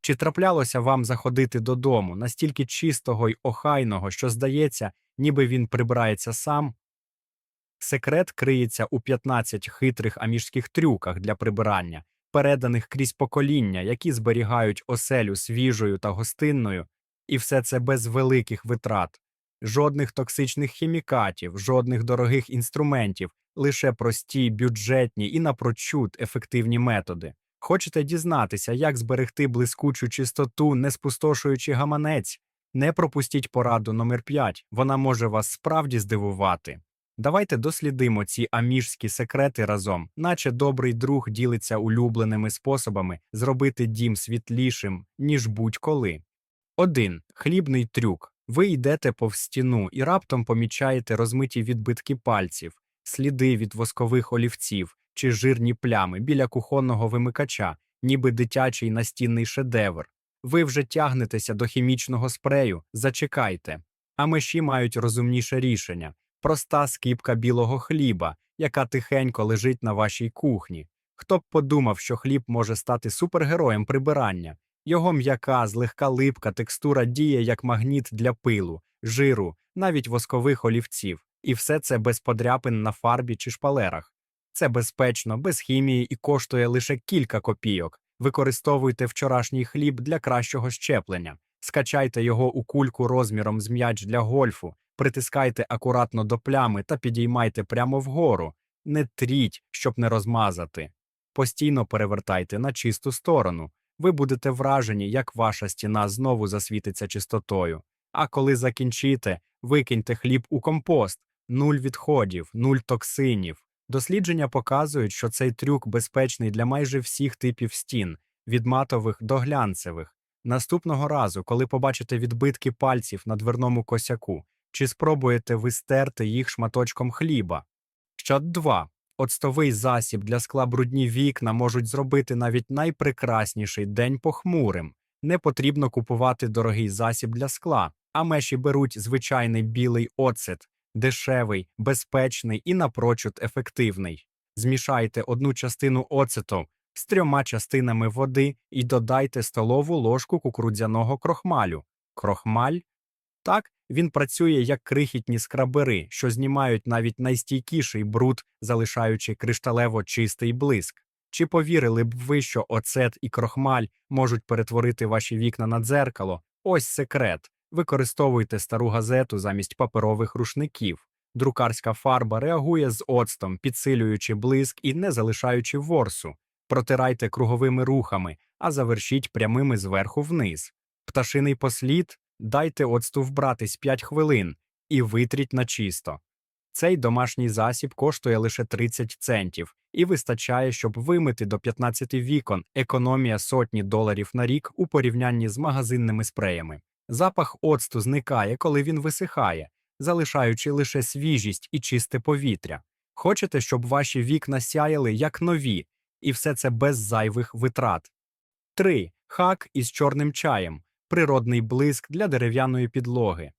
Чи траплялося вам заходити додому настільки чистого й охайного, що здається, ніби він прибирається сам? Секрет криється у 15 хитрих аміжських трюках для прибирання, переданих крізь покоління, які зберігають оселю свіжою та гостинною, і все це без великих витрат. Жодних токсичних хімікатів, жодних дорогих інструментів, лише прості, бюджетні і напрочуд ефективні методи. Хочете дізнатися, як зберегти блискучу чистоту, не спустошуючи гаманець? Не пропустіть пораду номер 5 вона може вас справді здивувати. Давайте дослідимо ці аміжські секрети разом, наче добрий друг ділиться улюбленими способами зробити дім світлішим, ніж будь-коли. 1. Хлібний трюк. Ви йдете повз стіну і раптом помічаєте розмиті відбитки пальців, сліди від воскових олівців чи жирні плями біля кухонного вимикача, ніби дитячий настінний шедевр. Ви вже тягнетеся до хімічного спрею, зачекайте. А миші мають розумніше рішення проста скипка білого хліба, яка тихенько лежить на вашій кухні. Хто б подумав, що хліб може стати супергероєм прибирання? Його м'яка, злегка липка текстура діє як магніт для пилу, жиру, навіть воскових олівців, і все це без подряпин на фарбі чи шпалерах. Це безпечно, без хімії і коштує лише кілька копійок. Використовуйте вчорашній хліб для кращого щеплення, скачайте його у кульку розміром з м'яч для гольфу, притискайте акуратно до плями та підіймайте прямо вгору, не тріть, щоб не розмазати. Постійно перевертайте на чисту сторону. Ви будете вражені, як ваша стіна знову засвітиться чистотою. А коли закінчите, викиньте хліб у компост, нуль відходів, нуль токсинів. Дослідження показують, що цей трюк безпечний для майже всіх типів стін, від матових до глянцевих. Наступного разу, коли побачите відбитки пальців на дверному косяку, чи спробуєте ви стерти їх шматочком хліба. Щод 2. Оцтовий засіб для скла брудні вікна можуть зробити навіть найпрекрасніший день похмурим. Не потрібно купувати дорогий засіб для скла, а меші беруть звичайний білий оцет, дешевий, безпечний і напрочуд ефективний. Змішайте одну частину оцету з трьома частинами води і додайте столову ложку кукурудзяного крохмалю. Крохмаль? Так, він працює як крихітні скрабери, що знімають навіть найстійкіший бруд, залишаючи кришталево чистий блиск. Чи повірили б ви, що оцет і крохмаль можуть перетворити ваші вікна на дзеркало? Ось секрет. Використовуйте стару газету замість паперових рушників. Друкарська фарба реагує з оцтом, підсилюючи блиск і не залишаючи ворсу. Протирайте круговими рухами, а завершіть прямими зверху вниз. Пташиний послід дайте оцту вбратись 5 хвилин і витріть на чисто. Цей домашній засіб коштує лише 30 центів і вистачає, щоб вимити до 15 вікон, економія сотні доларів на рік у порівнянні з магазинними спреями. Запах оцту зникає, коли він висихає, залишаючи лише свіжість і чисте повітря. Хочете, щоб ваші вікна сяяли як нові, і все це без зайвих витрат. 3. Хак із чорним чаєм природний блиск для дерев'яної підлоги.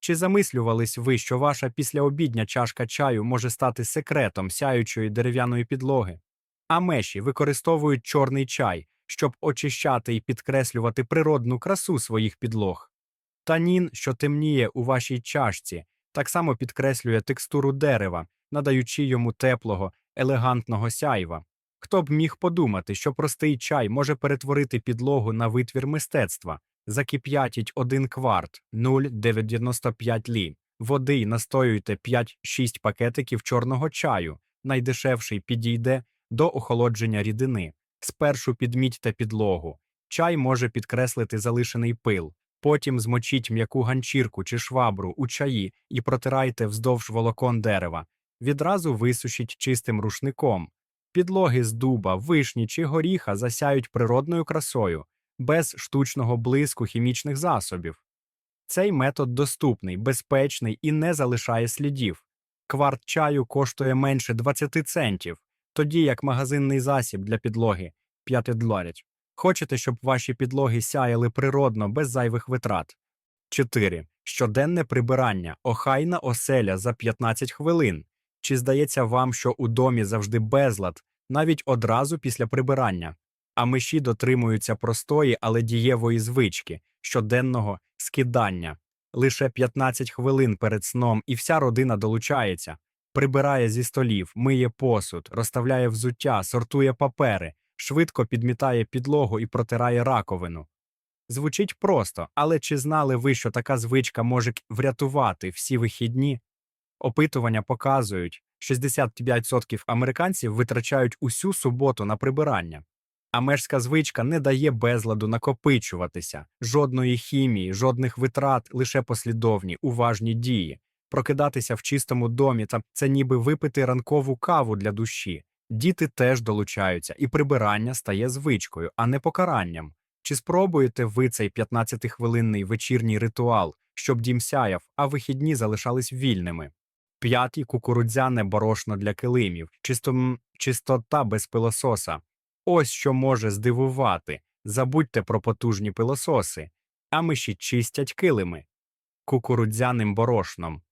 Чи замислювались ви, що ваша післяобідня чашка чаю може стати секретом сяючої дерев'яної підлоги? А меші використовують чорний чай, щоб очищати і підкреслювати природну красу своїх підлог. Танін, що темніє у вашій чашці, так само підкреслює текстуру дерева, надаючи йому теплого, елегантного сяйва. Хто б міг подумати, що простий чай може перетворити підлогу на витвір мистецтва, закип'ятіть один кварт 0,95 лі. Води й настоюйте 5-6 пакетиків чорного чаю, найдешевший підійде до охолодження рідини. Спершу підмітьте підлогу. Чай може підкреслити залишений пил, потім змочіть м'яку ганчірку чи швабру у чаї і протирайте вздовж волокон дерева. Відразу висушіть чистим рушником. Підлоги з дуба, вишні чи горіха засяють природною красою, без штучного блиску хімічних засобів. Цей метод доступний, безпечний і не залишає слідів. Кварт чаю коштує менше 20 центів, тоді як магазинний засіб для підлоги 5 доларів. Хочете, щоб ваші підлоги сяяли природно без зайвих витрат. 4. Щоденне прибирання, охайна оселя за 15 хвилин. Чи здається вам, що у домі завжди безлад, навіть одразу після прибирання? А миші дотримуються простої, але дієвої звички щоденного скидання. Лише 15 хвилин перед сном, і вся родина долучається, прибирає зі столів, миє посуд, розставляє взуття, сортує папери, швидко підмітає підлогу і протирає раковину. Звучить просто, але чи знали ви, що така звичка може врятувати всі вихідні? Опитування показують, 65% американців витрачають усю суботу на прибирання. А мешська звичка не дає безладу накопичуватися, жодної хімії, жодних витрат, лише послідовні, уважні дії. Прокидатися в чистому домі та це ніби випити ранкову каву для душі. Діти теж долучаються, і прибирання стає звичкою, а не покаранням. Чи спробуєте ви цей 15-хвилинний вечірній ритуал, щоб дім сяяв, а вихідні залишались вільними? П'ятий кукурудзяне борошно для килимів, чисто, чистота без пилососа. Ось що може здивувати. Забудьте про потужні пилососи, а миші чистять килими кукурудзяним борошном.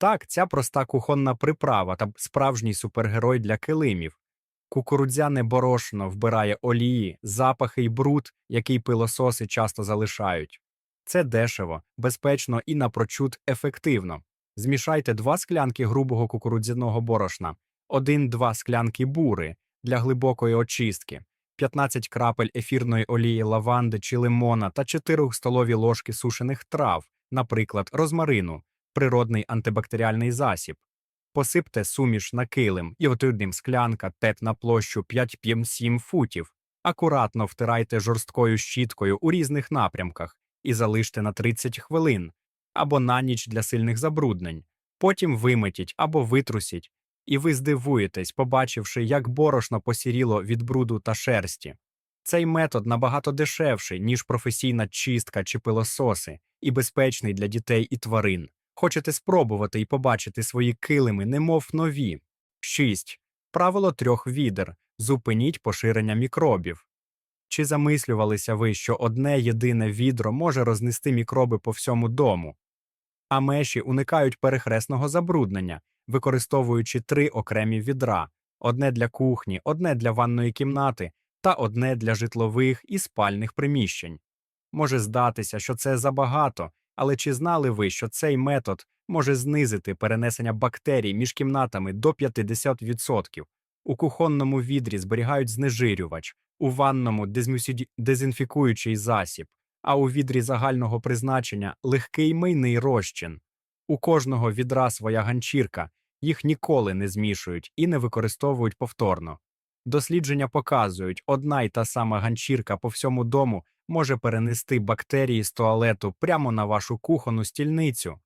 Так, ця проста кухонна приправа та справжній супергерой для килимів. Кукурудзяне борошно вбирає олії, запахи й бруд, який пилососи часто залишають. Це дешево, безпечно і напрочуд ефективно. Змішайте два склянки грубого кукурудзяного борошна, один-два склянки бури для глибокої очистки, 15 крапель ефірної олії лаванди чи лимона та 4 столові ложки сушених трав, наприклад, розмарину, природний антибактеріальний засіб. Посипте суміш на килим і отудним склянка тет на площу 5-7 футів. Акуратно втирайте жорсткою щіткою у різних напрямках і залиште на 30 хвилин або на ніч для сильних забруднень. Потім виметіть або витрусіть, і ви здивуєтесь, побачивши, як борошно посіріло від бруду та шерсті. Цей метод набагато дешевший, ніж професійна чистка чи пилососи, і безпечний для дітей і тварин. Хочете спробувати і побачити свої килими, немов нові. 6. Правило трьох відер. Зупиніть поширення мікробів. Чи замислювалися ви, що одне єдине відро може рознести мікроби по всьому дому? А меші уникають перехресного забруднення, використовуючи три окремі відра: одне для кухні, одне для ванної кімнати та одне для житлових і спальних приміщень. Може здатися, що це забагато, але чи знали ви, що цей метод може знизити перенесення бактерій між кімнатами до 50%? У кухонному відрі зберігають знежирювач, у ванному дезінфікуючий засіб, а у відрі загального призначення легкий мийний розчин. У кожного відра своя ганчірка, їх ніколи не змішують і не використовують повторно. Дослідження показують, одна й та сама ганчірка по всьому дому може перенести бактерії з туалету прямо на вашу кухонну стільницю.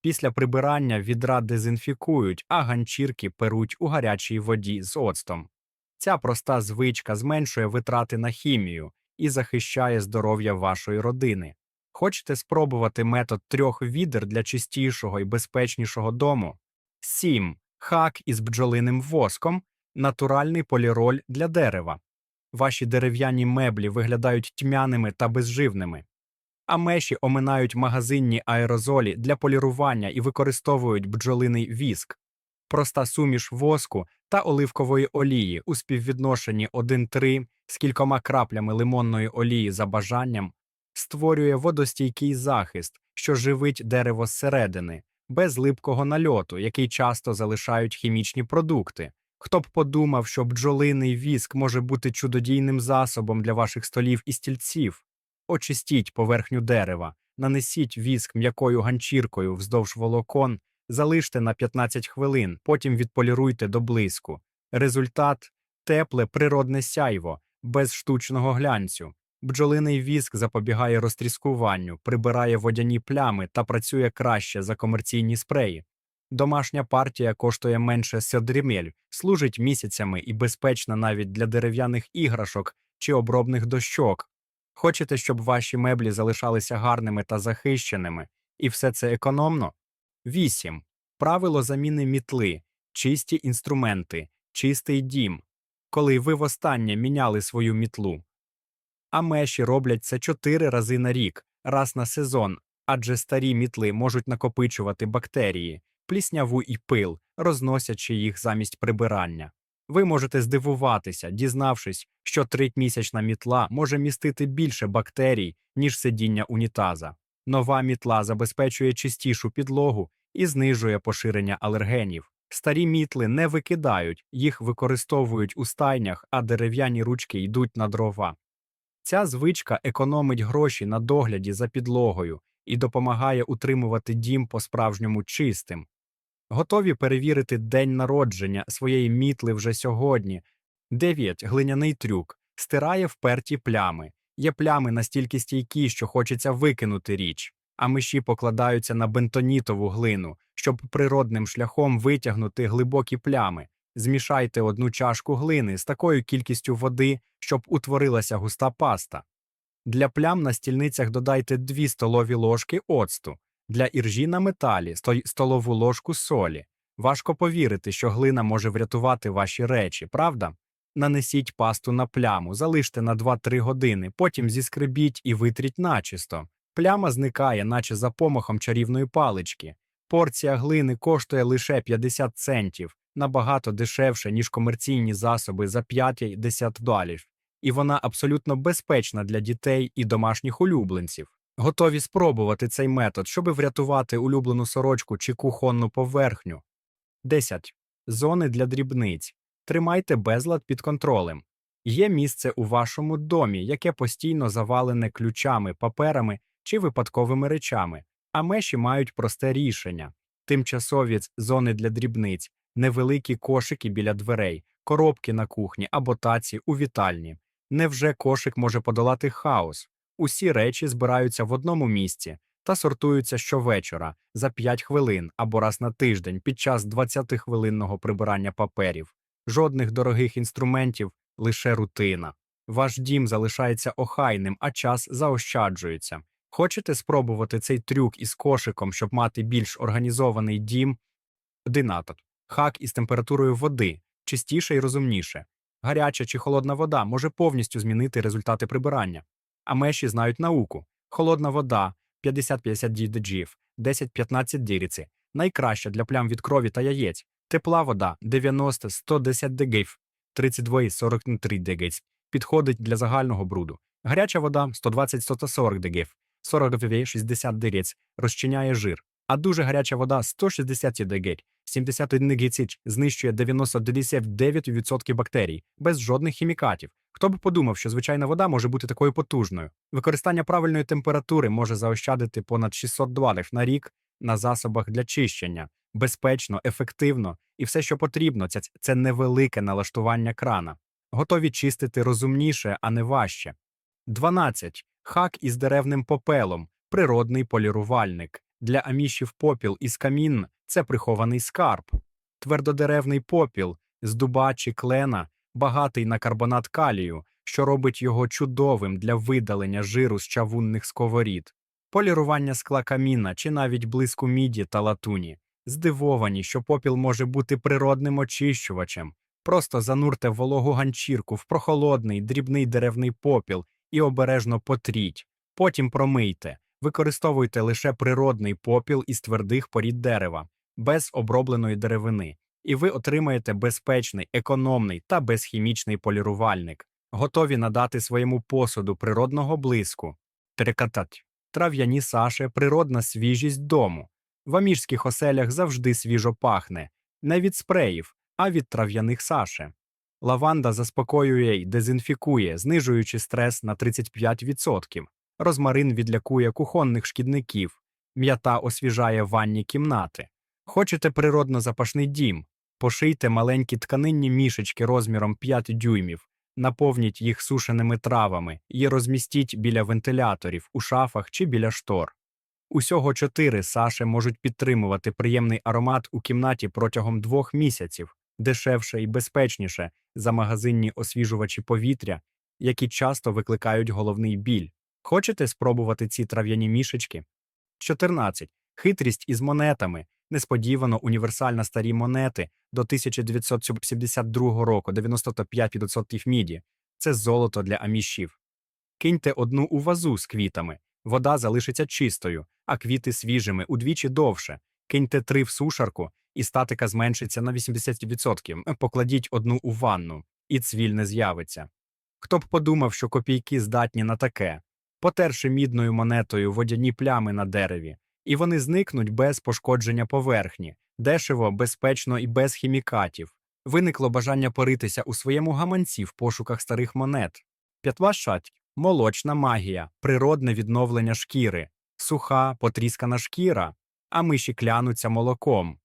Після прибирання відра дезінфікують, а ганчірки перуть у гарячій воді з оцтом. Ця проста звичка зменшує витрати на хімію і захищає здоров'я вашої родини. Хочете спробувати метод трьох відер для чистішого і безпечнішого дому? 7. Хак із бджолиним воском натуральний поліроль для дерева. Ваші дерев'яні меблі виглядають тьмяними та безживними. А меші оминають магазинні аерозолі для полірування і використовують бджолиний віск. Проста суміш воску та оливкової олії у співвідношенні 1-3 з кількома краплями лимонної олії за бажанням створює водостійкий захист, що живить дерево зсередини, без липкого нальоту, який часто залишають хімічні продукти. Хто б подумав, що бджолиний віск може бути чудодійним засобом для ваших столів і стільців? Очистіть поверхню дерева, нанесіть віск м'якою ганчіркою вздовж волокон, залиште на 15 хвилин, потім відполіруйте до блиску. Результат тепле природне сяйво, без штучного глянцю. Бджолиний віск запобігає розтріскуванню, прибирає водяні плями та працює краще за комерційні спреї. Домашня партія коштує менше сьодрімель, служить місяцями і безпечна навіть для дерев'яних іграшок чи обробних дощок. Хочете, щоб ваші меблі залишалися гарними та захищеними, і все це економно? 8. Правило заміни мітли, чисті інструменти, чистий дім. Коли ви востаннє міняли свою мітлу. А меші роблять це 4 рази на рік, раз на сезон, адже старі мітли можуть накопичувати бактерії, плісняву і пил, розносячи їх замість прибирання. Ви можете здивуватися, дізнавшись, що тритмісячна мітла може містити більше бактерій, ніж сидіння унітаза. Нова мітла забезпечує чистішу підлогу і знижує поширення алергенів. Старі мітли не викидають, їх використовують у стайнях, а дерев'яні ручки йдуть на дрова. Ця звичка економить гроші на догляді за підлогою і допомагає утримувати дім по-справжньому чистим. Готові перевірити день народження своєї мітли вже сьогодні. 9. Глиняний трюк стирає вперті плями. Є плями настільки стійкі, що хочеться викинути річ, а миші покладаються на бентонітову глину, щоб природним шляхом витягнути глибокі плями. Змішайте одну чашку глини з такою кількістю води, щоб утворилася густа паста. Для плям на стільницях додайте 2 столові ложки оцту, для іржі на металі столову ложку солі. Важко повірити, що глина може врятувати ваші речі, правда? Нанесіть пасту на пляму, залиште на 2-3 години, потім зіскребіть і витріть начисто. Пляма зникає, наче за помахом чарівної палички. Порція глини коштує лише 50 центів, набагато дешевше, ніж комерційні засоби за 5-10 доларів. І вона абсолютно безпечна для дітей і домашніх улюбленців. Готові спробувати цей метод, щоб врятувати улюблену сорочку чи кухонну поверхню. 10. Зони для дрібниць. Тримайте безлад під контролем. Є місце у вашому домі, яке постійно завалене ключами, паперами чи випадковими речами, а меші мають просте рішення. Тимчасові зони для дрібниць, невеликі кошики біля дверей, коробки на кухні або таці у вітальні. Невже кошик може подолати хаос? Усі речі збираються в одному місці та сортуються щовечора за 5 хвилин або раз на тиждень під час 20-хвилинного прибирання паперів. Жодних дорогих інструментів, лише рутина. Ваш дім залишається охайним, а час заощаджується. Хочете спробувати цей трюк із кошиком, щоб мати більш організований дім? Динатор. Хак із температурою води, чистіше і розумніше. Гаряча чи холодна вода може повністю змінити результати прибирання. А меші знають науку. Холодна вода 50-50 діджів, 10-15 діріці. Найкраща для плям від крові та яєць. Тепла вода 90-110 дегейв, 32-43 дегейс. Підходить для загального бруду. Гаряча вода 120-140 дегейв, 42-60 дегейс. Розчиняє жир. А дуже гаряча вода 160 дегейт, 71 гіцич знищує 99% бактерій, без жодних хімікатів. Хто б подумав, що звичайна вода може бути такою потужною? Використання правильної температури може заощадити понад 600 доларів на рік на засобах для чищення. Безпечно, ефективно і все, що потрібно, це, невелике налаштування крана. Готові чистити розумніше, а не важче. 12. Хак із деревним попелом, природний полірувальник. Для амішів попіл із камін це прихований скарб. Твердодеревний попіл з дуба чи клена, багатий на карбонат калію, що робить його чудовим для видалення жиру з чавунних сковорід. Полірування скла каміна чи навіть блиску міді та латуні. Здивовані, що попіл може бути природним очищувачем. Просто занурте вологу ганчірку в прохолодний дрібний деревний попіл і обережно потріть. Потім промийте. Використовуйте лише природний попіл із твердих порід дерева, без обробленої деревини, і ви отримаєте безпечний, економний та безхімічний полірувальник, готові надати своєму посуду природного блиску. Трикатать. Трав'яні саше, природна свіжість дому. В аміжських оселях завжди свіжо пахне, не від спреїв, а від трав'яних саше. Лаванда заспокоює й дезінфікує, знижуючи стрес на 35%. Розмарин відлякує кухонних шкідників, м'ята освіжає ванні кімнати. Хочете природно запашний дім? Пошийте маленькі тканинні мішечки розміром 5 дюймів, наповніть їх сушеними травами і розмістіть біля вентиляторів, у шафах чи біля штор. Усього чотири саше можуть підтримувати приємний аромат у кімнаті протягом двох місяців, дешевше і безпечніше за магазинні освіжувачі повітря, які часто викликають головний біль. Хочете спробувати ці трав'яні мішечки? 14. Хитрість із монетами. Несподівано універсальна старі монети до 1972 року 95% міді. Це золото для амішів. Киньте одну у вазу з квітами. Вода залишиться чистою, а квіти свіжими удвічі довше. Киньте три в сушарку, і статика зменшиться на 80%. Покладіть одну у ванну, і цвіль не з'явиться. Хто б подумав, що копійки здатні на таке, потерши мідною монетою водяні плями на дереві, і вони зникнуть без пошкодження поверхні, дешево, безпечно і без хімікатів. Виникло бажання поритися у своєму гаманці в пошуках старих монет. П'ятва шать – молочна магія, природне відновлення шкіри, суха, потріскана шкіра, а миші клянуться молоком.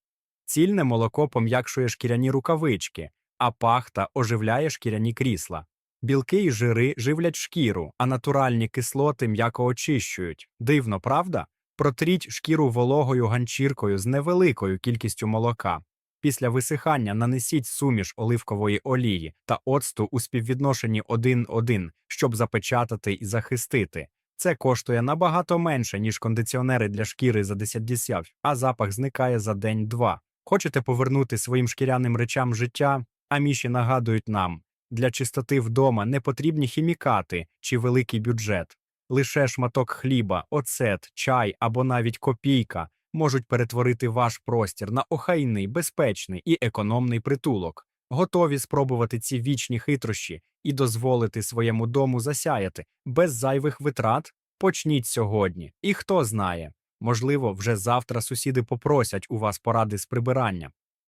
Цільне молоко пом'якшує шкіряні рукавички, а пахта оживляє шкіряні крісла. Білки і жири живлять шкіру, а натуральні кислоти м'яко очищують. Дивно, правда? Протріть шкіру вологою ганчіркою з невеликою кількістю молока. Після висихання нанесіть суміш оливкової олії та оцту у співвідношенні 1-1, щоб запечатати і захистити. Це коштує набагато менше, ніж кондиціонери для шкіри за 10 десят, а запах зникає за день-два. Хочете повернути своїм шкіряним речам життя? А міші нагадують нам, для чистоти вдома не потрібні хімікати чи великий бюджет. Лише шматок хліба, оцет, чай або навіть копійка можуть перетворити ваш простір на охайний, безпечний і економний притулок. Готові спробувати ці вічні хитрощі і дозволити своєму дому засяяти без зайвих витрат? Почніть сьогодні. І хто знає, можливо, вже завтра сусіди попросять у вас поради з прибирання.